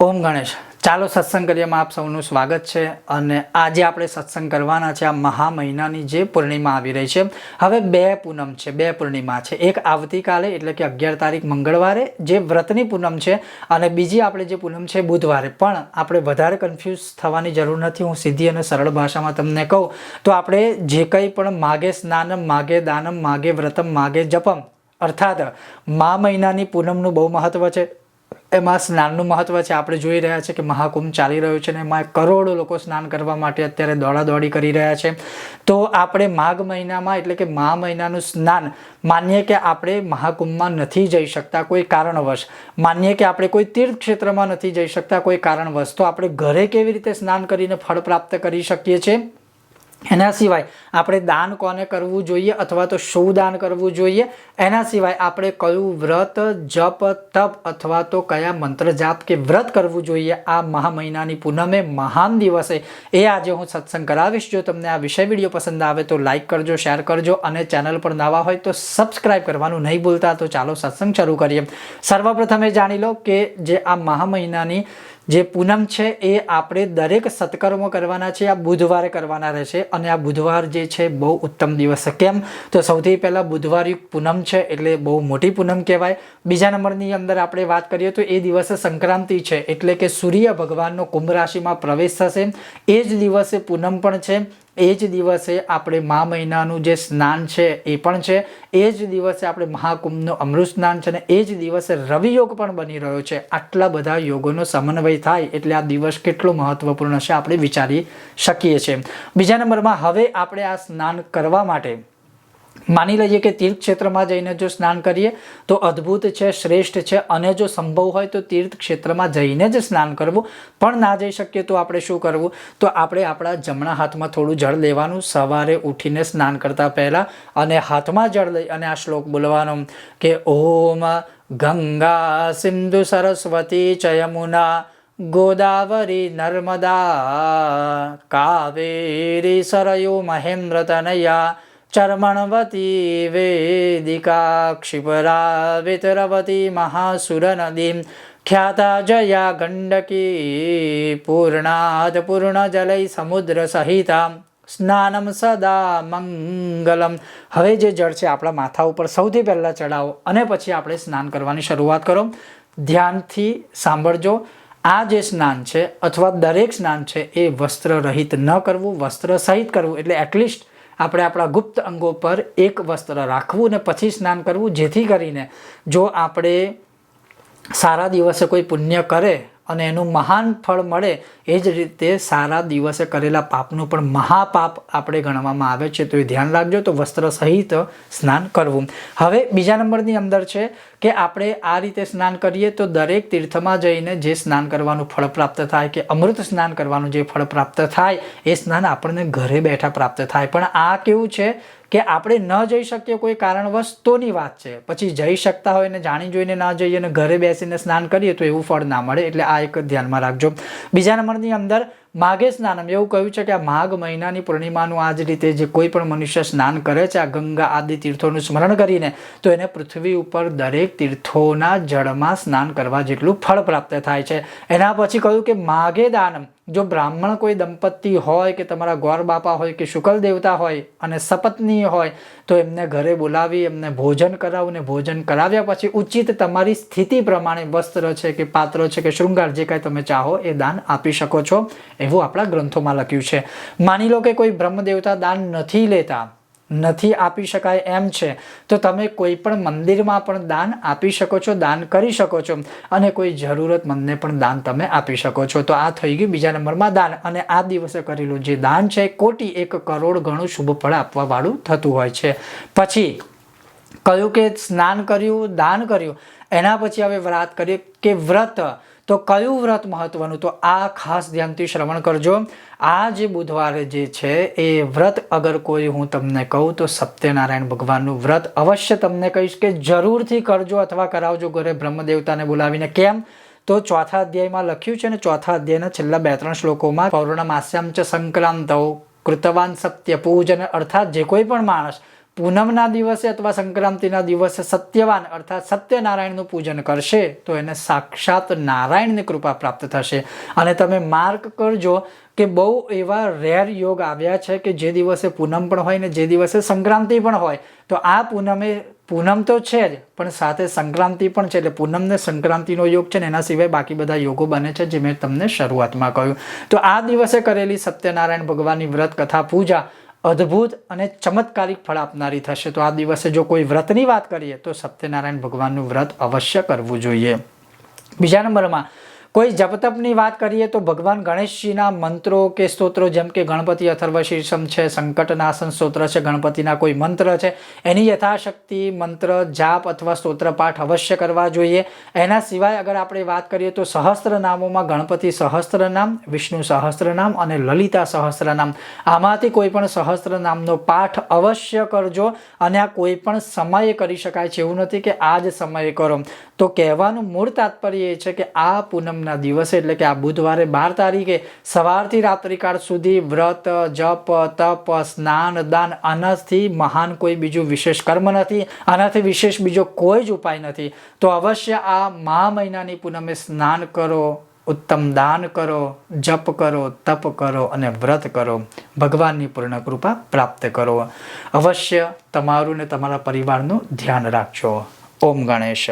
ઓમ ગણેશ. ચાલો સત્સંગ કરીએમાં આપ સૌનું સ્વાગત છે અને આજે આપણે સત્સંગ કરવાના છે આ મહા મહિનાની જે પૂર્ણિમા આવી રહી છે. હવે બે પૂનમ છે. બે પૂર્ણિમા છે. એક આવતીકાલે, એટલે કે અગિયાર તારીખ મંગળવારે, જે વ્રતની પૂનમ છે અને બીજી આપણે જે પૂનમ છે બુધવારે. પણ આપણે વધારે કન્ફ્યુઝ થવાની જરૂર નથી. હું સીધી અને સરળ ભાષામાં તમને કહું, તો આપણે જે કંઈ પણ માગે સ્નાનમ, માગે દાનમ, માગે વ્રતમ, માગે જપમ, અર્થાત મા મહિનાની પૂનમનું બહુ મહત્ત્વ છે. એમાં સ્નાનનું મહત્વ છે. આપણે જોઈ રહ્યા છે કે મહાકુંભ ચાલી રહ્યો છે અને એમાં કરોડો લોકો સ્નાન કરવા માટે અત્યારે દોડાદોડી કરી રહ્યા છે. તો આપણે માઘ મહિનામાં એટલે કે મા મહિનાનું સ્નાન માનીએ કે આપણે મહાકુંભમાં નથી જઈ શકતા કોઈ કારણવશ. માનીએ કે આપણે કોઈ તીર્થ ક્ષેત્રમાં નથી જઈ શકતા કોઈ કારણવશ. તો આપણે ઘરે કેવી રીતે સ્નાન કરીને ફળ પ્રાપ્ત કરી શકીએ છીએ? એના સિવાય આપણે દાન કોને કરવું જોઈએ અથવા તો શું દાન કરવું જોઈએ? એના સિવાય આપણે કયું વ્રત, જપ, તપ અથવા તો કયા મંત્ર જાપ કે વ્રત કરવું જોઈએ આ મહા મહિનાની પૂનમે મહાન દિવસે? એ આજે હું સત્સંગ કરાવીશ. જો તમને આ વિષય વીડિયો પસંદ આવે તો લાઈક કરજો, શેર કરજો અને ચેનલ પર નવા હોય તો સબસ્ક્રાઈબ કરવાનું નહીં ભૂલતા. તો ચાલો સત્સંગ શરૂ કરીએ. સર્વપ્રથમ એ જાણી લો કે જે આ મહા મહિનાની જે પૂનમ છે એ આપણે દરેક સત્કર્મો કરવાના છે, આ બુધવારે કરવાના રહેશે અને આ બુધવાર જે છે બહુ ઉત્તમ દિવસ છે. કેમ? તો સૌથી પહેલાં બુધવારયુક્ત પૂનમ છે એટલે બહુ મોટી પૂનમ કહેવાય. બીજા નંબરની અંદર આપણે વાત કરીએ તો એ દિવસે સંક્રાંતિ છે એટલે કે સૂર્ય ભગવાનનો કુંભ રાશિમાં પ્રવેશ થશે. એ જ દિવસે પૂનમ પણ છે. એ જ દિવસે આપણે મા મહિનાનું જે સ્નાન છે એ પણ છે. એ જ દિવસે આપણે મહાકુંભનું અમૃત સ્નાન છે અને એ જ દિવસે રવિ યોગ પણ બની રહ્યો છે. આટલા બધા યોગોનો સમન્વય થાય એટલે આ દિવસ કેટલો મહત્વપૂર્ણ છે આપણે વિચારી શકીએ છીએ. બીજા નંબરમાં હવે આપણે આ સ્નાન કરવા માટે માની લઈએ કે તીર્થ ક્ષેત્રમાં જઈને જો સ્નાન કરીએ, તો અદ્ભુત છે, શ્રેષ્ઠ છે. અને જો સંભવ હોય તો તીર્થ ક્ષેત્રમાં જઈને જ સ્નાન કરવું. પણ ના જઈ શકીએ તો આપણે શું કરવું? તો આપણે આપણા જમણા હાથમાં થોડું જળ લેવાનું. સવારે ઉઠીને સ્નાન કરતા પહેલાં અને હાથમાં જળ લઈ અને આ શ્લોક બોલવાનો કે, ઓમ ગંગા સિંધુ સરસ્વતી ચયમુના ગોદાવરી નર્મદા કાવેરી સરયો મહેન્દ્રતનયા ચર્મણવતી વેદિકા ક્ષિપરા વિતરવતી મહાસુરનદીમ ખ્યાતા જયા ગંડકી પૂર્ણાદ પૂર્ણજલૈ સમુદ્ર સહિતા સ્નાનમ સદા મંગલમ હવે જે જળ છે આપણા માથા ઉપર સૌથી પહેલાં ચડાવો અને પછી આપણે સ્નાન કરવાની શરૂઆત કરો. ધ્યાનથી સાંભળજો. આ જે સ્નાન છે અથવા દરેક સ્નાન છે એ વસ્ત્ર રહિત ન કરવું, વસ્ત્ર સહિત કરવું, એટલે એટલીસ્ટ આપણે આપણા ગુપ્ત અંગો પર એક વસ્ત્ર રાખવું ને પછી સ્નાન કરવું, જેથી કરીને જો આપણે સારા દિવસે કોઈ પુણ્ય કરે અને એનું મહાન ફળ મળે એ જ રીતે સારા દિવસે કરેલા પાપનું પણ મહાપાપ આપણે ગણવામાં આવે છે. તો એ ધ્યાન રાખજો. તો વસ્ત્ર સહિત સ્નાન કરવું. હવે બીજા નંબરની અંદર છે કે આપણે આ રીતે સ્નાન કરીએ તો દરેક તીર્થમાં જઈને જે સ્નાન કરવાનું ફળ પ્રાપ્ત થાય કે અમૃત સ્નાન કરવાનું જે ફળ પ્રાપ્ત થાય એ સ્નાન આપણને ઘરે બેઠા પ્રાપ્ત થાય. પણ આ કેવું છે કે આપણે ન જઈ શકીએ કોઈ કારણવશ તોની વાત છે. પછી જઈ શકતા હોય ને જાણી જોઈને ના જઈએ અને ઘરે બેસીને સ્નાન કરીએ તો એવું ફળ ના મળે. એટલે આ એક ધ્યાનમાં રાખજો. બીજા નંબરની અંદર માઘે સ્નાનમ. એવું કહ્યું છે કે આ માઘ મહિનાની પૂર્ણિમાનું આ જ રીતે જે કોઈ પણ મનુષ્ય સ્નાન કરે છે, આ ગંગા આદિ તીર્થોનું સ્મરણ કરીને, તો એને પૃથ્વી ઉપર દરેક તીર્થોના જળમાં સ્નાન કરવા જેટલું ફળ પ્રાપ્ત થાય છે. એના પછી કહ્યું કે માઘે દાનમ. જો બ્રાહ્મણ કોઈ દંપતી હોય કે તમારા ગોર બાપા હોય કે શુકલ દેવતા હોય અને સપત્ની હોય, તો એમને ઘરે બોલાવી, એમને ભોજન કરાવું ને ભોજન કરાવ્યા પછી ઉચિત તમારી સ્થિતિ પ્રમાણે વસ્ત્ર છે કે પાત્ર છે કે શૃંગાર જે કાંઈ તમે ચાહો એ દાન આપી શકો છો, એવું આપણા ગ્રંથોમાં લખ્યું છે. માની લો કે કોઈ બ્રહ્મદેવતા દાન નથી લેતા નથી આપી શકાય એમ છે. તો તમે કોઈ પણ મંદિરમાં પણ દાન આપી શકો છો, દાન કરી શકો છો અને કોઈ જરૂરતમંદને પણ દાન તમે આપી શકો છો. તો આ થઈ ગયું બીજા નંબરમાં દાન અને આ દિવસે કરેલું જે દાન છે કોટી એક કરોડ ગણું શુભ ફળ આપવાવાળું થતું હોય છે. પછી કહ્યું કે સ્નાન કર્યું, દાન કર્યું. એના પછી હવે વાત કરીએ કે વ્રત. તો કયું વ્રત મહત્વનું? તો આ ખાસ ધ્યાનથી શ્રવણ કરજો. આ જે બુધવારે જે છે, એ વ્રત અગર કોઈ હું તમને કહું, તો સત્યનારાયણ ભગવાનનું વ્રત અવશ્ય તમને કહીશ કે જરૂરથી કરજો અથવા કરાવજો ઘરે બ્રહ્મદેવતાને બોલાવીને. કેમ? તો ચોથા અધ્યાયમાં લખ્યું છે ને, ચોથા અધ્યાયના છેલ્લા બે ત્રણ શ્લોકોમાં, પૌર્ણમાસ્યામ ચ સંક્રાંતો, કૃતવાન સત્ય પૂજન અર્થાત જે કોઈ પણ માણસ પૂનમના દિવસે અથવા સંક્રાંતિના દિવસે સત્યવાન અર્થાત સત્યનારાયણનું પૂજન કરશે, તો એને સાક્ષાત નારાયણની કૃપા પ્રાપ્ત થશે. અને તમે માર્ક કરજો કે બહુ એવા રેર યોગ આવ્યા છે કે જે દિવસે પૂનમ પણ હોય ને જે દિવસે સંક્રાંતિ પણ હોય. તો આ પૂનમે, પૂનમ તો છે જ, પણ સાથે સંક્રાંતિ પણ છે એટલે પૂનમને સંક્રાંતિનો યોગ છે ને એના સિવાય બાકી બધા યોગો બને છે જે મેં તમને શરૂઆતમાં કહ્યું. તો આ દિવસે કરેલી સત્યનારાયણ ભગવાનની વ્રત કથા પૂજા અદ્ભુત અને ચમત્કારિક ફળ આપનારી થશે. તો આ દિવસે જો કોઈ વ્રતની વાત કરીએ, તો સત્યનારાયણ ભગવાનનું વ્રત અવશ્ય કરવું જોઈએ. બીજા નંબરમાં કોઈ જપતપની વાત કરીએ તો ભગવાન ગણેશજીના મંત્રો કે સ્તોત્રો, જેમ કે ગણપતિ અથર્વ શીર્ષમ છે, સંકટનાશન સ્તોત્ર છે, ગણપતિના કોઈ મંત્ર છે, એની યથાશક્તિ મંત્ર, જાપ અથવા સ્તોત્ર પાઠ અવશ્ય કરવા જોઈએ. એના સિવાય અગર આપણે વાત કરીએ તો સહસ્ત્ર નામોમાં ગણપતિ સહસ્ત્રનામ વિષ્ણુ સહસ્ત્રનામ અને લલિતા સહસ્ત્રનામ આમાંથી કોઈ પણ સહસ્ત્રનામનો પાઠ અવશ્ય કરજો અને આ કોઈ પણ સમયે કરી શકાય છે. એવું નથી કે આ જ સમયે કરો. તો કહેવાનું મૂળ તાત્પર્ય એ છે કે આ પૂનમના દિવસે, એટલે કે આ બુધવારે બાર તારીખે સવારથી રાત્રિકાળ સુધી વ્રત, જપ, તપ, સ્નાન, દાન, આનાથી મહાન કોઈ બીજું વિશેષ કર્મ નથી, આનાથી વિશેષ બીજો કોઈ જ ઉપાય નથી. તો અવશ્ય આ મહા મહિનાની પૂનમે સ્નાન કરો, ઉત્તમ દાન કરો, જપ કરો, તપ કરો અને વ્રત કરો. ભગવાનની પૂર્ણ કૃપા પ્રાપ્ત કરો. અવશ્ય તમારું ને તમારા પરિવારનું ધ્યાન રાખજો. ઓમ ગણેશ.